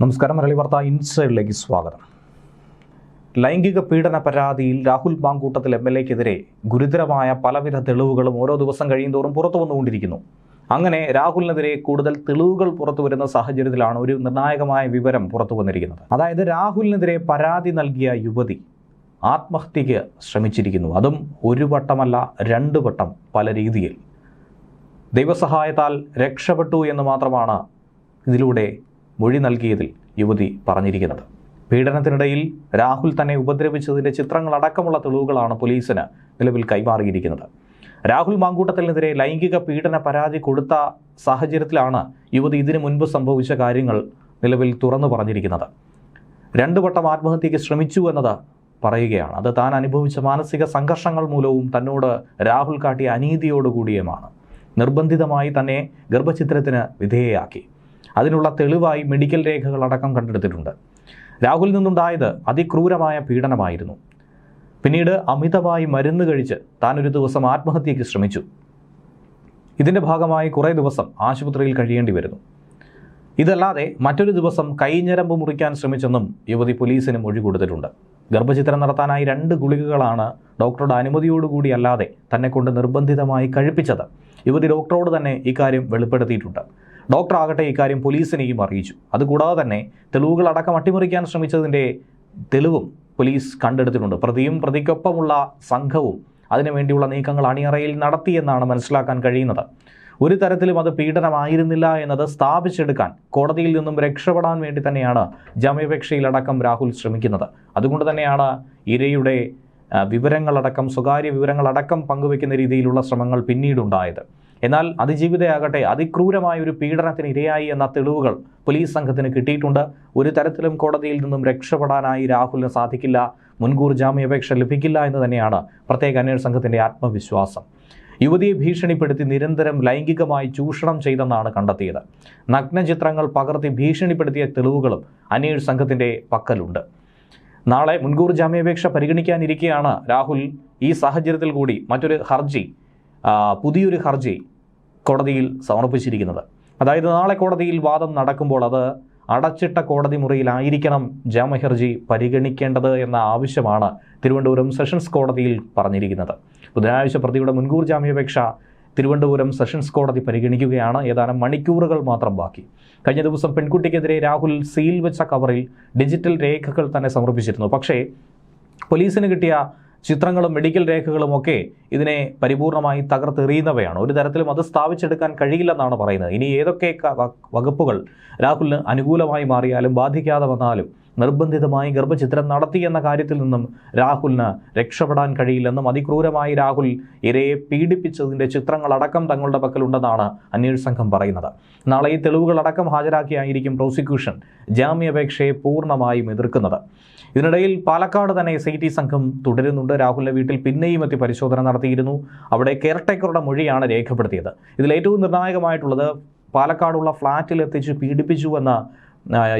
നമസ്കാരം മലയാളി വാർത്ത ഇൻസൈഡിലേക്ക് സ്വാഗതം. ലൈംഗിക പീഡന പരാതിയിൽ രാഹുൽ മാങ്കൂട്ടത്തിൽ എം എൽ എക്കെതിരെ ഗുരുതരമായ പലവിധ തെളിവുകളും ഓരോ ദിവസം കഴിയുന്തോറും പുറത്തു വന്നുകൊണ്ടിരിക്കുന്നു. അങ്ങനെ രാഹുലിനെതിരെ കൂടുതൽ തെളിവുകൾ പുറത്തു വരുന്ന സാഹചര്യത്തിലാണ് ഒരു നിർണായകമായ വിവരം പുറത്തു വന്നിരിക്കുന്നത്. അതായത് രാഹുലിനെതിരെ പരാതി നൽകിയ യുവതി ആത്മഹത്യക്ക് ശ്രമിച്ചിരിക്കുന്നു. അതും ഒരു വട്ടമല്ല രണ്ട് വട്ടം പല രീതിയിൽ. ദൈവസഹായത്താൽ രക്ഷപ്പെട്ടു എന്ന് മാത്രമാണ് ഇതിലൂടെ മൊഴി നൽകിയതിൽ യുവതി പറഞ്ഞിരിക്കുന്നത്. പീഡനത്തിനിടയിൽ രാഹുൽ തന്നെ ഉപദ്രവിച്ചതിന്റെ ചിത്രങ്ങളടക്കമുള്ള തെളിവുകളാണ് പോലീസിന് നിലവിൽ കൈമാറിയിരിക്കുന്നത്. രാഹുൽ മാങ്കൂട്ടത്തിനെതിരെ ലൈംഗിക പീഡന പരാതി കൊടുത്ത സാഹചര്യത്തിലാണ് യുവതി ഇതിനു മുൻപ് സംഭവിച്ച കാര്യങ്ങൾ നിലവിൽ തുറന്നു പറഞ്ഞിരിക്കുന്നത്. രണ്ടു വട്ടം ആത്മഹത്യയ്ക്ക് ശ്രമിച്ചു എന്നത് പറയുകയാണ്. അത് താൻ അനുഭവിച്ച മാനസിക സംഘർഷങ്ങൾ മൂലവും തന്നോട് രാഹുൽ കാട്ടിയ അനീതിയോടുകൂടിയുമാണ്. നിർബന്ധിതമായി തന്നെ ഗർഭചിത്രത്തിന് വിധേയയാക്കി. അതിനുള്ള തെളിവായി മെഡിക്കൽ രേഖകളടക്കം കണ്ടെടുത്തിട്ടുണ്ട്. രാഹുൽ നിന്നുണ്ടായത് അതിക്രൂരമായ പീഡനമായിരുന്നു. പിന്നീട് അമിതമായി മരുന്ന് കഴിച്ച് താൻ ഒരു ദിവസം ആത്മഹത്യയ്ക്ക് ശ്രമിച്ചു. ഇതിന്റെ ഭാഗമായി കുറേ ദിവസം ആശുപത്രിയിൽ കഴിയേണ്ടി വരുന്നു. ഇതല്ലാതെ മറ്റൊരു ദിവസം കൈഞ്ഞരമ്പ് മുറിക്കാൻ ശ്രമിച്ചെന്നും യുവതി പോലീസിന് മൊഴി കൊടുത്തിട്ടുണ്ട്. ഗർഭചിത്രം നടത്താനായി രണ്ട് ഗുളികകളാണ് ഡോക്ടറുടെ അനുമതിയോടുകൂടി അല്ലാതെ തന്നെ കൊണ്ട് നിർബന്ധിതമായി കഴിപ്പിച്ചത്. യുവതി ഡോക്ടറോട് തന്നെ ഇക്കാര്യം വെളിപ്പെടുത്തിയിട്ടുണ്ട്. ഡോക്ടർ ആകട്ടെ ഇക്കാര്യം പോലീസിനെയും അറിയിച്ചു. അതുകൂടാതെ തന്നെ തെളിവുകൾ അടക്കം അട്ടിമറിക്കാൻ ശ്രമിച്ചതിന്റെ തെളിവും പോലീസ് കണ്ടെടുത്തിട്ടുണ്ട്. പ്രതിയും പ്രതിക്കൊപ്പമുള്ള സംഘവും അതിനുവേണ്ടിയുള്ള നീക്കങ്ങൾ അണിയറയിൽ നടത്തിയെന്നാണ് മനസ്സിലാക്കാൻ കഴിയുന്നത്. ഒരു തരത്തിലും അത് പീഡനമായിരുന്നില്ല എന്നത് സ്ഥാപിച്ചെടുക്കാൻ കോടതിയിൽ നിന്നും രക്ഷപ്പെടാൻ വേണ്ടി തന്നെയാണ് ജാമ്യാപേക്ഷയിലടക്കം രാഹുൽ ശ്രമിക്കുന്നത്. അതുകൊണ്ട് തന്നെയാണ് ഇരയുടെ വിവരങ്ങളടക്കം സ്വകാര്യ വിവരങ്ങളടക്കം പങ്കുവെക്കുന്ന രീതിയിലുള്ള ശ്രമങ്ങൾ പിന്നീടുണ്ടായത്. എന്നാൽ അതിജീവിതയാകട്ടെ അതിക്രൂരമായ ഒരു പീഡനത്തിന് ഇരയായി എന്ന തെളിവുകൾ പോലീസ് സംഘത്തിന് കിട്ടിയിട്ടുണ്ട്. ഒരു തരത്തിലും കോടതിയിൽ നിന്നും രക്ഷപ്പെടാനായി രാഹുലിന് സാധിക്കില്ല മുൻകൂർ ജാമ്യാപേക്ഷ ലഭിക്കില്ല എന്ന് തന്നെയാണ് പ്രത്യേക അന്വേഷണ സംഘത്തിന്റെ ആത്മവിശ്വാസം. യുവതിയെ ഭീഷണിപ്പെടുത്തി നിരന്തരം ലൈംഗികമായി ചൂഷണം ചെയ്തെന്നാണ് കണ്ടെത്തിയത്. നഗ്നചിത്രങ്ങൾ പകർത്തി ഭീഷണിപ്പെടുത്തിയ തെളിവുകളും അന്വേഷണ സംഘത്തിന്റെ പക്കലുണ്ട്. നാളെ മുൻകൂർ ജാമ്യാപേക്ഷ പരിഗണിക്കാനിരിക്കെയാണ് രാഹുൽ ഈ സാഹചര്യത്തിൽ കൂടി മറ്റൊരു ഹർജി പുതിയൊരു ഹർജി കോടതിയിൽ സമർപ്പിച്ചിരിക്കുന്നത്. അതായത് നാളെ കോടതിയിൽ വാദം നടക്കുമ്പോൾ അത് അടച്ചിട്ട കോടതി മുറിയിലായിരിക്കണം ജാമഹർജി ഹർജി പരിഗണിക്കേണ്ടത് എന്ന ആവശ്യമാണ് തിരുവനന്തപുരം സെഷൻസ് കോടതിയിൽ പറഞ്ഞിരിക്കുന്നത്. ബുധനാഴ്ച പ്രതിയുടെ മുൻകൂർ ജാമ്യാപേക്ഷ തിരുവനന്തപുരം സെഷൻസ് കോടതി പരിഗണിക്കുകയാണ്. ഏതാനും മണിക്കൂറുകൾ മാത്രം ബാക്കി. കഴിഞ്ഞ ദിവസം പെൺകുട്ടിക്കെതിരെ രാഹുൽ സീൽ വെച്ച കവറിൽ ഡിജിറ്റൽ രേഖകൾ തന്നെ സമർപ്പിച്ചിരുന്നു. പക്ഷേ പോലീസിന് കിട്ടിയ ചിത്രങ്ങളും മെഡിക്കൽ രേഖകളും ഒക്കെ ഇതിനെ പരിപൂർണമായി തകർത്തെറിയുന്നവയാണ്. ഒരു തരത്തിലും അത് സ്ഥാപിച്ചെടുക്കാൻ കഴിയില്ലെന്നാണ് പറയുന്നത്. ഇനി ഏതൊക്കെ വകുപ്പുകൾ രാഹുലിന് അനുകൂലമായി മാറിയാലും ബാധിക്കാതെ വന്നാലും നിർബന്ധിതമായി ഗർഭചിത്രം നടത്തി എന്ന കാര്യത്തിൽ നിന്നും രാഹുലിന് രക്ഷപ്പെടാൻ കഴിയില്ലെന്നും അതിക്രൂരമായി രാഹുൽ ഇരയെ പീഡിപ്പിച്ചതിന്റെ ചിത്രങ്ങളടക്കം തങ്ങളുടെ പക്കലുണ്ടെന്നാണ് അന്വേഷണ സംഘം പറയുന്നത്. നാളെ ഈ തെളിവുകളടക്കം ഹാജരാക്കിയായിരിക്കും പ്രോസിക്യൂഷൻ ജാമ്യാപേക്ഷയെ പൂർണമായും എതിർക്കുന്നത്. ഇതിനിടയിൽ പാലക്കാട് തന്നെ എസ് ഐ ടി സംഘം തുടരുന്നുണ്ട്. രാഹുലിന്റെ വീട്ടിൽ പിന്നെയും എത്തി പരിശോധന നടത്തിയിരുന്നു. അവിടെ കെയർടേക്കറുടെ മൊഴിയാണ് രേഖപ്പെടുത്തിയത്. ഇതിൽ ഏറ്റവും നിർണായകമായിട്ടുള്ളത് പാലക്കാടുള്ള ഫ്ളാറ്റിൽ എത്തിച്ച് പീഡിപ്പിച്ചുവെന്ന ആ,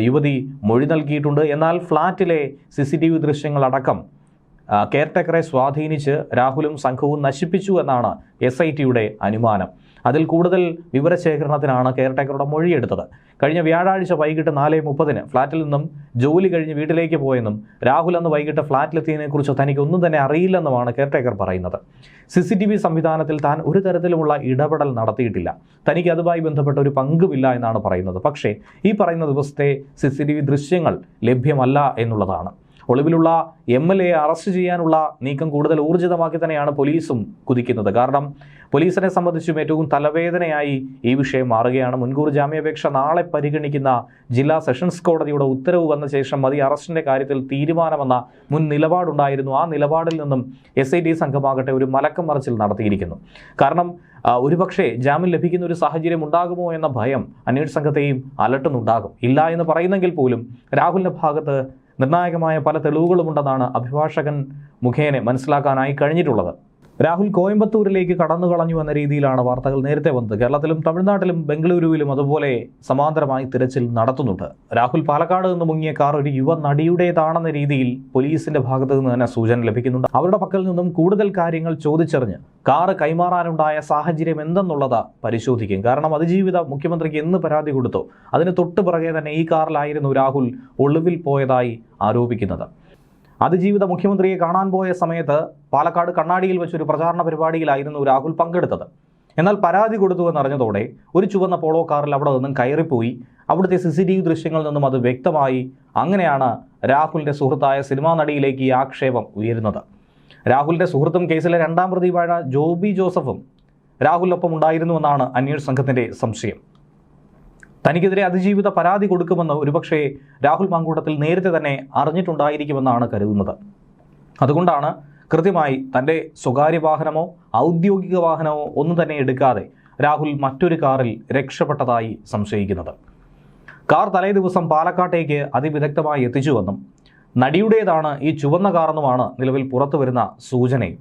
യുവതി മൊഴി നൽകിയിട്ടുണ്ട്. എന്നാൽ ഫ്ളാറ്റിലെ സി സി ടി വി ദൃശ്യങ്ങളടക്കം കെയർടേക്കറെ സ്വാധീനിച്ച് രാഹുലും സംഘവും നശിപ്പിച്ചു എന്നാണ് എസ് ഐ ടിയുടെ അനുമാനം. അതിൽ കൂടുതൽ വിവരശേഖരണത്തിനാണ് കെയർടേക്കറുടെ മൊഴിയെടുത്തത്. കഴിഞ്ഞ വ്യാഴാഴ്ച വൈകിട്ട് നാല് മുപ്പതിന് ഫ്ളാറ്റിൽ നിന്നും ജോലി കഴിഞ്ഞ് വീട്ടിലേക്ക് പോയെന്നും രാഹുൽ അന്ന് വൈകിട്ട് ഫ്ളാറ്റിലെത്തിയതിനെക്കുറിച്ച് തനിക്ക് ഒന്നും തന്നെ അറിയില്ലെന്നുമാണ് കെയർടേക്കർ പറയുന്നത്. സി സി ടി വി സംവിധാനത്തിൽ താൻ ഒരു തരത്തിലുമുള്ള ഇടപെടൽ നടത്തിയിട്ടില്ല. തനിക്ക് അതുമായി ബന്ധപ്പെട്ട ഒരു പങ്കുമില്ല എന്നാണ് പറയുന്നത്. പക്ഷേ ഈ പറയുന്ന ദിവസത്തെ സി സി ടി വി ദൃശ്യങ്ങൾ ലഭ്യമല്ല എന്നുള്ളതാണ്. ഒളിവിലുള്ള എം എൽ എയെ അറസ്റ്റ് ചെയ്യാനുള്ള നീക്കം കൂടുതൽ ഊർജിതമാക്കി തന്നെയാണ് പോലീസും കുതിക്കുന്നത്. കാരണം പോലീസിനെ സംബന്ധിച്ചും ഏറ്റവും തലവേദനയായി ഈ വിഷയം മാറുകയാണ്. മുൻകൂർ ജാമ്യാപേക്ഷ നാളെ പരിഗണിക്കുന്ന ജില്ലാ സെഷൻസ് കോടതിയുടെ ഉത്തരവ് വന്ന ശേഷം മതി അറസ്റ്റിന്റെ കാര്യത്തിൽ തീരുമാനമെന്ന മുൻ നിലപാടുണ്ടായിരുന്നു. ആ നിലപാടിൽ നിന്നും എസ് ഐ ടി സംഘമാകട്ടെ ഒരു മലക്കം മറിച്ചിൽ നടത്തിയിരിക്കുന്നു. കാരണം ഒരുപക്ഷേ ജാമ്യം ലഭിക്കുന്ന ഒരു സാഹചര്യം ഉണ്ടാകുമോ എന്ന ഭയം അന്വേഷണ സംഘത്തെയും അലട്ടുന്നുണ്ടാകും. ഇല്ല എന്ന് പറയുന്നെങ്കിൽ പോലും രാഹുലിന്റെ ഭാഗത്ത് നിർണായകമായ പല തെളിവുകളുമുണ്ടെന്നാണ് അഭിഭാഷകൻ മുഖേന മനസ്സിലാക്കാനായി കഴിഞ്ഞിട്ടുള്ളത്. രാഹുൽ കോയമ്പത്തൂരിലേക്ക് കടന്നു കളഞ്ഞു എന്ന രീതിയിലാണ് വാർത്തകൾ നേരത്തെ വന്നത്. കേരളത്തിലും തമിഴ്നാട്ടിലും ബംഗളൂരുവിലും അതുപോലെ സമാന്തരമായി തിരച്ചിൽ നടത്തുന്നുണ്ട്. രാഹുൽ പാലക്കാട് നിന്ന് മുങ്ങിയ കാർ ഒരു യുവ നടിയുടേതാണെന്ന രീതിയിൽ പോലീസിന്റെ ഭാഗത്ത് നിന്ന് തന്നെ സൂചന ലഭിക്കുന്നുണ്ട്. അവരുടെ പക്കൽ നിന്നും കൂടുതൽ കാര്യങ്ങൾ ചോദിച്ചറിഞ്ഞ് കാറ് കൈമാറാനുണ്ടായ സാഹചര്യം എന്തെന്നുള്ളത് പരിശോധിക്കും. കാരണം അതിജീവിത മുഖ്യമന്ത്രിക്ക് എന്ന് പരാതി കൊടുത്തു അതിന് തൊട്ട് പുറകെ തന്നെ ഈ കാറിലായിരുന്നു രാഹുൽ ഒളിവിൽ പോയതായി ആരോപിക്കുന്നത്. അതിജീവിത മുഖ്യമന്ത്രിയെ കാണാൻ പോയ സമയത്ത് പാലക്കാട് കണ്ണാടിയിൽ വെച്ചൊരു പ്രചാരണ പരിപാടിയിലായിരുന്നു രാഹുൽ പങ്കെടുത്തത്. എന്നാൽ പരാതി കൊടുത്തു എന്നറിഞ്ഞതോടെ ഒരു ചുവന്ന പോളോ കാറിൽ അവിടെ നിന്നും കയറിപ്പോയി. അവിടുത്തെ സി സി ടി വി ദൃശ്യങ്ങളിൽ നിന്നും അത് വ്യക്തമായി അങ്ങനെയാണ് രാഹുലിന്റെ സുഹൃത്തായ സിനിമാ നടിയിലേക്ക് ഈ ആക്ഷേപം ഉയരുന്നത്. രാഹുലിന്റെ സുഹൃത്തും കേസിലെ രണ്ടാം പ്രതിയുമായ ജോബി ജോസഫും രാഹുലിനൊപ്പം ഉണ്ടായിരുന്നുവെന്നാണ് അന്വേഷണ സംഘത്തിന്റെ സംശയം. തനിക്കെതിരെ അതിജീവിത പരാതി കൊടുക്കുമെന്ന് ഒരുപക്ഷെ രാഹുൽ മാങ്കൂട്ടത്തിൽ നേരത്തെ തന്നെ അറിഞ്ഞിട്ടുണ്ടായിരിക്കുമെന്നാണ് കരുതുന്നത്. അതുകൊണ്ടാണ് കൃത്യമായി തന്റെ സ്വകാര്യ വാഹനമോ ഔദ്യോഗിക വാഹനമോ ഒന്നും തന്നെ എടുക്കാതെ രാഹുൽ മറ്റൊരു കാറിൽ രക്ഷപ്പെട്ടതായി സംശയിക്കുന്നത്. കാർ തലേ ദിവസം പാലക്കാട്ടേക്ക് അതിവിദഗ്ധമായി എത്തിച്ചുവെന്നും നടിയുടേതാണ് ഈ ചുവന്ന കാറെന്നുമാണ് നിലവിൽ പുറത്തു വരുന്ന സൂചനയും.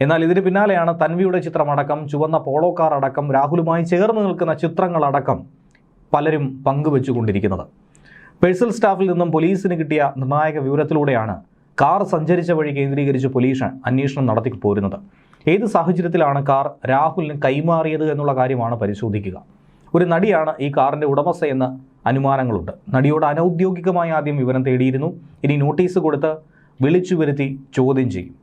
എന്നാൽ ഇതിന് പിന്നാലെയാണ് തൻവിയുടെ ചിത്രമടക്കം ചുവന്ന പോളോ കാർ അടക്കം രാഹുലുമായി ചേർന്ന് നിൽക്കുന്ന ചിത്രങ്ങളടക്കം പലരും പങ്കുവെച്ചുകൊണ്ടിരിക്കുന്നത്. പേഴ്സണൽ സ്റ്റാഫിൽ നിന്നും പോലീസിന് കിട്ടിയ നിർണായക വിവരത്തിലൂടെയാണ് കാർ സഞ്ചരിച്ച വഴി കേന്ദ്രീകരിച്ച് പോലീസ് അന്വേഷണം നടത്തി പോരുന്നത്. ഏത് സാഹചര്യത്തിലാണ് കാർ രാഹുലിന് കൈമാറിയത് എന്നുള്ള കാര്യമാണ് പരിശോധിക്കുക. ഒരു നടിയാണ് ഈ കാറിന്റെ ഉടമസ്ഥ എന്ന് അനുമാനങ്ങളുണ്ട്. നടിയോട് അനൗദ്യോഗികമായി ആദ്യം വിവരം തേടിയിരുന്നു. ഇനി നോട്ടീസ് കൊടുത്ത് വിളിച്ചു വരുത്തി ചോദ്യം ചെയ്യും.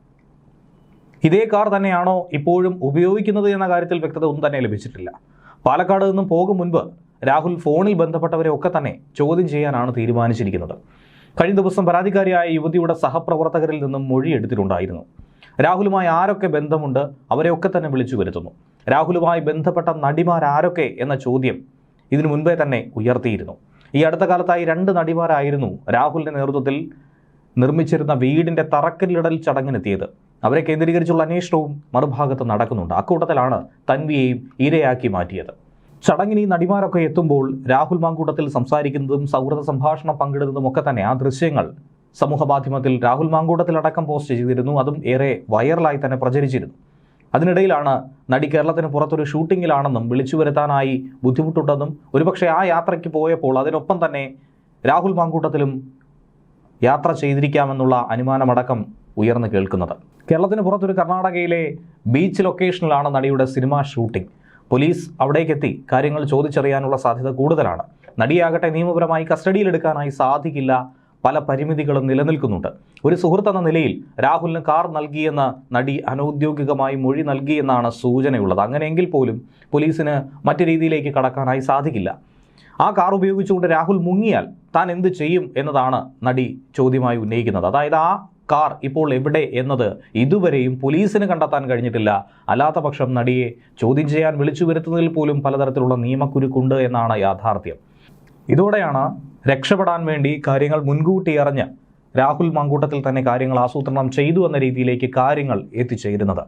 ഇതേ കാർ തന്നെയാണോ ഇപ്പോഴും ഉപയോഗിക്കുന്നത് എന്ന കാര്യത്തിൽ വ്യക്തത ഒന്നും തന്നെ ലഭിച്ചിട്ടില്ല. പാലക്കാട് നിന്നും പോകും മുൻപ് രാഹുൽ ഫോണിൽ ബന്ധപ്പെട്ടവരെ ഒക്കെ തന്നെ ചോദ്യം ചെയ്യാനാണ് തീരുമാനിച്ചിരിക്കുന്നത്. കഴിഞ്ഞ ദിവസം പരാതിക്കാരിയായ യുവതിയുടെ സഹപ്രവർത്തകരിൽ നിന്നും മൊഴി എടുത്തിട്ടുണ്ടായിരുന്നു. രാഹുലുമായി ആരൊക്കെ ബന്ധമുണ്ട് അവരെയൊക്കെ തന്നെ വിളിച്ചു വരുത്തുന്നു. രാഹുലുമായി ബന്ധപ്പെട്ട നടിമാരാരൊക്കെ എന്ന ചോദ്യം ഇതിനു മുൻപേ തന്നെ ഉയർത്തിയിരുന്നു. ഈ അടുത്ത കാലത്തായി രണ്ട് നടിമാരായിരുന്നു രാഹുലിന്റെ നേതൃത്വത്തിൽ നിർമ്മിച്ചിരുന്ന വീടിന്റെ തറക്കല്ലിടൽ ചടങ്ങിനെത്തിയത്. അവരെ കേന്ദ്രീകരിച്ചുള്ള അന്വേഷണവും മറുഭാഗത്ത് നടക്കുന്നുണ്ട്. അക്കൂട്ടത്തിലാണ് തൻവിയെയും ഇരയാക്കി മാറ്റിയത്. ചടങ്ങിന് നടിമാരൊക്കെ എത്തുമ്പോൾ രാഹുൽ മാങ്കൂട്ടത്തിൽ സംസാരിക്കുന്നതും സൗഹൃദ സംഭാഷണം പങ്കിടുന്നതും ഒക്കെ തന്നെ ആ ദൃശ്യങ്ങൾ സമൂഹ മാധ്യമത്തിൽ രാഹുൽ മാങ്കൂട്ടത്തിൽ അടക്കം പോസ്റ്റ് ചെയ്തിരുന്നു. അതും ഏറെ വൈറലായി തന്നെ പ്രചരിച്ചിരുന്നു. അതിനിടയിലാണ് നടി കേരളത്തിന് പുറത്തൊരു ഷൂട്ടിങ്ങിലാണെന്നും വിളിച്ചു വരുത്താനായി ബുദ്ധിമുട്ടുണ്ടെന്നും ഒരുപക്ഷെ ആ യാത്രയ്ക്ക് പോയപ്പോൾ അതിനൊപ്പം തന്നെ രാഹുൽ മാങ്കൂട്ടത്തിലും യാത്ര ചെയ്തിരിക്കാമെന്നുള്ള അനുമാനമടക്കം ഉയർന്നു കേൾക്കുന്നത്. കേരളത്തിന് പുറത്തൊരു കർണാടകയിലെ ബീച്ച് ലൊക്കേഷനിലാണ് നടിയുടെ സിനിമാ ഷൂട്ടിംഗ്. പോലീസ് അവിടേക്കെത്തി കാര്യങ്ങൾ ചോദിച്ചറിയാനുള്ള സാധ്യത കൂടുതലാണ്. നടിയാകട്ടെ നിയമപരമായി കസ്റ്റഡിയിലെടുക്കാനായി സാധിക്കില്ല. പല പരിമിതികളും നിലനിൽക്കുന്നുണ്ട്. ഒരു സുഹൃത്ത് എന്ന നിലയിൽ രാഹുലിന് കാർ നൽകിയെന്ന് നടി അനൗദ്യോഗികമായി മൊഴി നൽകിയെന്നാണ് സൂചനയുള്ളത്. അങ്ങനെയെങ്കിൽ പോലും പോലീസിന് മറ്റു രീതിയിലേക്ക് കടക്കാനായി സാധിക്കില്ല. ആ കാർ ഉപയോഗിച്ചുകൊണ്ട് രാഹുൽ മുങ്ങിയാൽ താൻ എന്ത് ചെയ്യും എന്നതാണ് നടി ചോദ്യമായി ഉന്നയിക്കുന്നത്. അതായത് ആ കാർ ഇപ്പോൾ എവിടെ എന്നത് ഇതുവരെയും പോലീസിന് കണ്ടെത്താൻ കഴിഞ്ഞിട്ടില്ല. അല്ലാത്ത പക്ഷം നടിയെ ചോദ്യം ചെയ്യാൻ വിളിച്ചു വരുത്തുന്നതിൽ പോലും പലതരത്തിലുള്ള നിയമക്കുരുക്കുണ്ട് എന്നാണ് യാഥാർത്ഥ്യം. ഇതോടെയാണ് രക്ഷപ്പെടാൻ വേണ്ടി കാര്യങ്ങൾ മുൻകൂട്ടി അറിഞ്ഞ് രാഹുൽ മങ്കൂട്ടത്തിൽ തന്നെ കാര്യങ്ങൾ ആസൂത്രണം ചെയ്തു എന്ന രീതിയിലേക്ക് കാര്യങ്ങൾ എത്തിച്ചേരുന്നത്.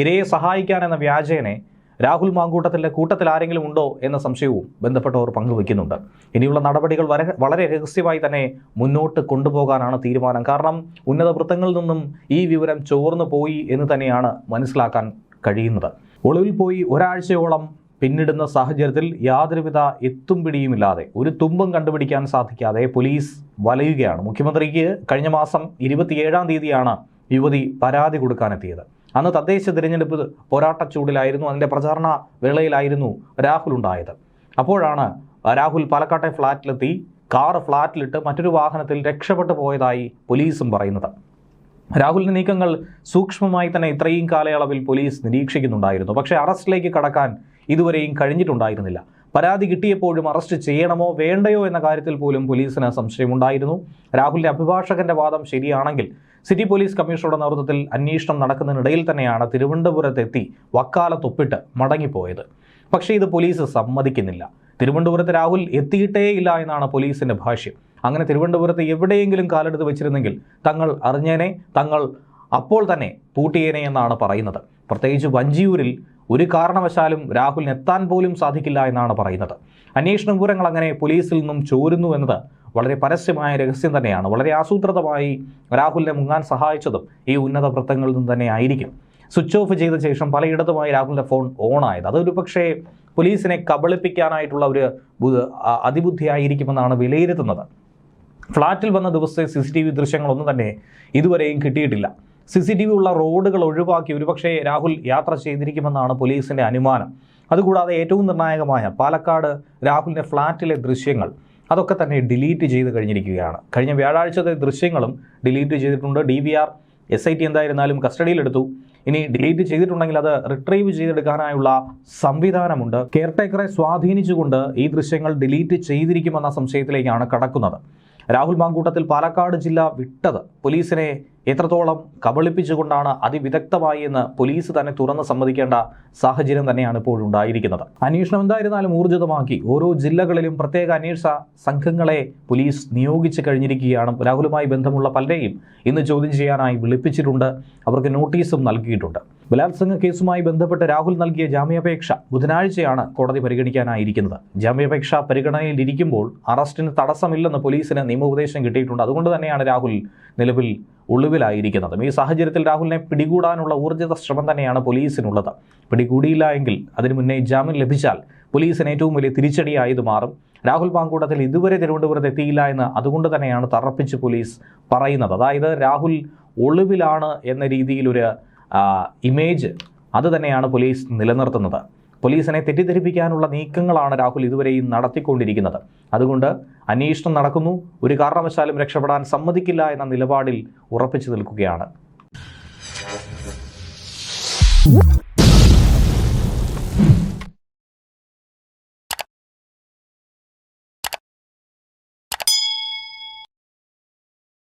ഇരയെ സഹായിക്കാൻ എന്ന വ്യാജേനെ രാഹുൽ മാങ്കൂട്ടത്തിന്റെ കൂട്ടത്തിൽ ആരെങ്കിലും ഉണ്ടോ എന്ന സംശയവും ബന്ധപ്പെട്ടവർ പങ്കുവയ്ക്കുന്നുണ്ട്. ഇനിയുള്ള നടപടികൾ വളരെ രഹസ്യമായി തന്നെ മുന്നോട്ട് കൊണ്ടുപോകാനാണ് തീരുമാനം. കാരണം ഉന്നത വൃത്തങ്ങളിൽ നിന്നും ഈ വിവരം ചോർന്നു പോയി എന്ന് തന്നെയാണ് മനസ്സിലാക്കാൻ കഴിയുന്നത്. ഒളിവിൽ പോയി ഒരാഴ്ചയോളം പിന്നിടുന്ന സാഹചര്യത്തിൽ യാതൊരുവിധ എത്തും പിടിയുമില്ലാതെ ഒരു തുമ്പും കണ്ടുപിടിക്കാൻ സാധിക്കാതെ പോലീസ് വലയുകയാണ്. മുഖ്യമന്ത്രിക്ക് കഴിഞ്ഞ മാസം ഇരുപത്തിയേഴാം തീയതിയാണ് യുവതി പരാതി കൊടുക്കാനെത്തിയത്. അന്ന് തദ്ദേശ തിരഞ്ഞെടുപ്പ് പോരാട്ട ചൂടിലായിരുന്നു അതിന്റെ പ്രചാരണ വേളയിലായിരുന്നു രാഹുൽ ഉണ്ടായത്. അപ്പോഴാണ് രാഹുൽ പാലക്കാട്ടെ ഫ്ലാറ്റിലെത്തി കാർ ഫ്ലാറ്റിലിട്ട് മറ്റൊരു വാഹനത്തിൽ രക്ഷപ്പെട്ടു പോയതായി പോലീസും പറയുന്നത്. രാഹുലിന്റെ നീക്കങ്ങൾ സൂക്ഷ്മമായി തന്നെ ഇത്രയും കാലയളവിൽ പോലീസ് നിരീക്ഷിക്കുന്നുണ്ടായിരുന്നു. പക്ഷേ അറസ്റ്റിലേക്ക് കടക്കാൻ ഇതുവരെയും കഴിഞ്ഞിട്ടുണ്ടായിരുന്നില്ല. പരാതി കിട്ടിയപ്പോഴും അറസ്റ്റ് ചെയ്യണമോ വേണ്ടയോ എന്ന കാര്യത്തിൽ പോലും പോലീസിന് സംശയമുണ്ടായിരുന്നു. രാഹുലിന്റെ അഭിഭാഷകന്റെ വാദം ശരിയാണെങ്കിൽ സിറ്റി പോലീസ് കമ്മീഷണറുടെ നേതൃത്വത്തിൽ അന്വേഷണം നടക്കുന്നതിനിടയിൽ തന്നെയാണ് തിരുവനന്തപുരത്തെത്തി വക്കാലത്തൊപ്പിട്ട് മടങ്ങിപ്പോയത്. പക്ഷേ ഇത് പോലീസ് സമ്മതിക്കുന്നില്ല. തിരുവനന്തപുരത്ത് രാഹുൽ എത്തിയിട്ടേ ഇല്ല എന്നാണ് പോലീസിന്റെ ഭാഷ്യം. അങ്ങനെ തിരുവനന്തപുരത്ത് എവിടെയെങ്കിലും കാലെടുത്ത് വെച്ചിരുന്നെങ്കിൽ തങ്ങൾ അറിഞ്ഞേനെ തങ്ങൾ അപ്പോൾ തന്നെ പൂട്ടിയേനെ എന്നാണ് പറയുന്നത്. പ്രത്യേകിച്ച് വഞ്ചിയൂരിൽ ഒരു കാരണവശാലും രാഹുലിന് എത്താൻ പോലും സാധിക്കില്ല എന്നാണ് പറയുന്നത്. അന്വേഷണ വിവരങ്ങൾ അങ്ങനെ പോലീസിൽ നിന്നും ചോരുന്നു എന്നത് വളരെ പരസ്യമായ രഹസ്യം തന്നെയാണ്. വളരെ ആസൂത്രിതമായി രാഹുലിനെ മുങ്ങാൻ സഹായിച്ചതും ഈ ഉന്നത വൃത്തങ്ങളിൽ നിന്ന് തന്നെ ആയിരിക്കും സ്വിച്ച് ഓഫ് ചെയ്ത ശേഷം പലയിടത്തുമായി രാഹുലിന്റെ ഫോൺ ഓൺ ആയത്. അതൊരു പക്ഷേ പോലീസിനെ കബളിപ്പിക്കാനായിട്ടുള്ള ഒരു അതിബുദ്ധിയായിരിക്കുമെന്നാണ് വിലയിരുത്തുന്നത്. ഫ്ളാറ്റിൽ വന്ന ദിവസത്തെ സി സി ടി വി ദൃശ്യങ്ങളൊന്നും തന്നെ ഇതുവരെയും കിട്ടിയിട്ടില്ല. സി സി ടി വി ഉള്ള റോഡുകൾ ഒഴിവാക്കി ഒരുപക്ഷെ രാഹുൽ യാത്ര ചെയ്തിരിക്കുമെന്നാണ് പോലീസിന്റെ അനുമാനം. അതുകൂടാതെ ഏറ്റവും നിർണായകമായ പാലക്കാട് രാഹുലിന്റെ ഫ്ളാറ്റിലെ ദൃശ്യങ്ങൾ. അതൊക്കെ തന്നെ ഡിലീറ്റ് ചെയ്ത് കഴിഞ്ഞിരിക്കുകയാണ്. കഴിഞ്ഞ വ്യാഴാഴ്ചത്തെ ദൃശ്യങ്ങളും ഡിലീറ്റ് ചെയ്തിട്ടുണ്ട്. D V R S I T എന്തായിരുന്നാലും കസ്റ്റഡിയിലെടുത്തു. ഇനി ഡിലീറ്റ് ചെയ്തിട്ടുണ്ടെങ്കിൽ അത് റിട്രീവ് ചെയ്തെടുക്കാനായുള്ള സംവിധാനമുണ്ട്. കെയർടേക്കറെ സ്വാധീനിച്ചുകൊണ്ട് ഈ ദൃശ്യങ്ങൾ ഡിലീറ്റ് ചെയ്തിരിക്കുമെന്ന സംശയത്തിലേക്കാണ് കടക്കുന്നത്. രാഹുൽ മാങ്കൂട്ടത്തിൽ പാലക്കാട് ജില്ല വിട്ടത്. പോലീസിനെ എത്രത്തോളം കബളിപ്പിച്ചുകൊണ്ടാണ് അതിവിദഗ്ധമായി എന്ന് പോലീസ് തന്നെ തുറന്ന് സമ്മതിക്കേണ്ട സാഹചര്യം തന്നെയാണ് ഇപ്പോഴുണ്ടായിരിക്കുന്നത് അന്വേഷണം എന്തായിരുന്നാലും ഊർജിതമാക്കി ഓരോ ജില്ലകളിലും പ്രത്യേക അന്വേഷണ സംഘങ്ങളെ പോലീസ് നിയോഗിച്ചു കഴിഞ്ഞിരിക്കുകയാണ്. രാഹുലുമായി ബന്ധമുള്ള പലരെയും ഇന്ന് ചോദ്യം ചെയ്യാനായി വിളിപ്പിച്ചിട്ടുണ്ട്. അവർക്ക് നോട്ടീസും നൽകിയിട്ടുണ്ട്. ബലാത്സംഗ കേസുമായി ബന്ധപ്പെട്ട് രാഹുൽ നൽകിയ ജാമ്യാപേക്ഷ ബുധനാഴ്ചയാണ് കോടതി പരിഗണിക്കാനായിരിക്കുന്നത്. ജാമ്യാപേക്ഷ പരിഗണനയിലിരിക്കുമ്പോൾ അറസ്റ്റിന് തടസ്സമില്ലെന്ന് പോലീസിന് നിയമോപദേശം കിട്ടിയിട്ടുണ്ട്. അതുകൊണ്ട് തന്നെയാണ് രാഹുൽ നിലവിൽ ഒളിവിലായിരിക്കുന്നത്. ഈ സാഹചര്യത്തിൽ രാഹുലിനെ പിടികൂടാനുള്ള ഊർജിത ശ്രമം തന്നെയാണ് പോലീസിനുള്ളത്. പിടികൂടിയില്ല എങ്കിൽ അതിനു മുന്നേ ജാമ്യം ലഭിച്ചാൽ പോലീസിന് ഏറ്റവും വലിയ തിരിച്ചടിയായത് മാറും. രാഹുൽ പാങ്കൂട്ടത്തിൽ ഇതുവരെ തിരുവനന്തപുരത്ത് എത്തിയില്ല എന്ന് അതുകൊണ്ട് തന്നെയാണ് തറപ്പിച്ച് പോലീസ് പറയുന്നത്. അതായത് രാഹുൽ ഒളിവിലാണ് എന്ന രീതിയിലൊരു ഇമേജ് അത് തന്നെയാണ് പോലീസ് നിലനിർത്തുന്നത്. പോലീസിനെ തെറ്റിദ്ധരിപ്പിക്കാനുള്ള നീക്കങ്ങളാണ് രാഹുൽ ഇതുവരെയും നടത്തിക്കൊണ്ടിരിക്കുന്നത്. അതുകൊണ്ട് അന്വേഷണം നടക്കുന്നു. ഒരു കാരണവശാലും രക്ഷപ്പെടാൻ സമ്മതിക്കില്ല എന്ന നിലപാടിൽ ഉറപ്പിച്ചു നിൽക്കുകയാണ്.